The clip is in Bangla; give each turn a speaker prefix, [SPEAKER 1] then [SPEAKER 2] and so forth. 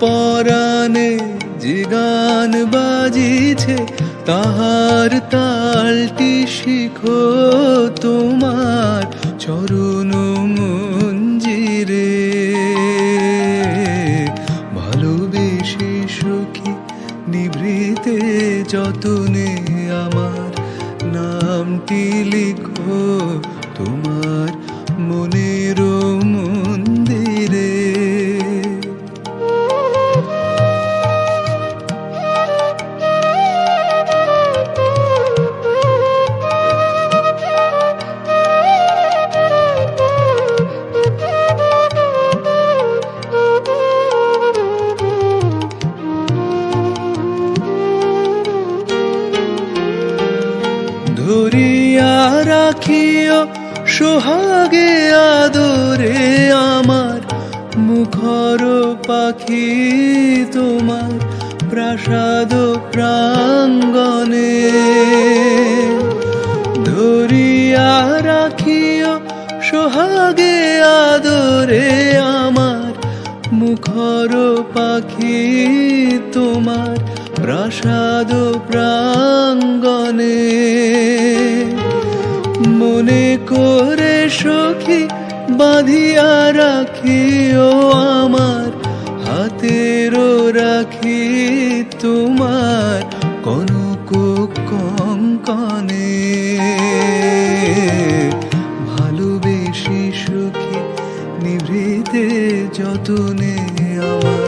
[SPEAKER 1] পরাণে যে গান বাজিছে, তাহার তালটি শিখো তোমার চরণ মঞ্জিরে। ভালোবেসে সুখী, নিভৃতে যতনে আমার নামটি লিখো, তোমার মনের ধরিয়া রাখিও, সোহাগে আদরে আমার মুখর পাখি তোমার প্রাসাদ প্রাঙ্গণে। ধরিয়া রাখিও, সোহাগে আদরে আমার মুখর পাখি তোমার প্রাসাদ প্রাঙ্গণে। মনে করে সখী বাঁধিয়া রাখিও আমার, হাতেরও রাখি তোমার কনক কঙ্কনে। ভালোবেসে সুখী নিভৃতে যতনে আমার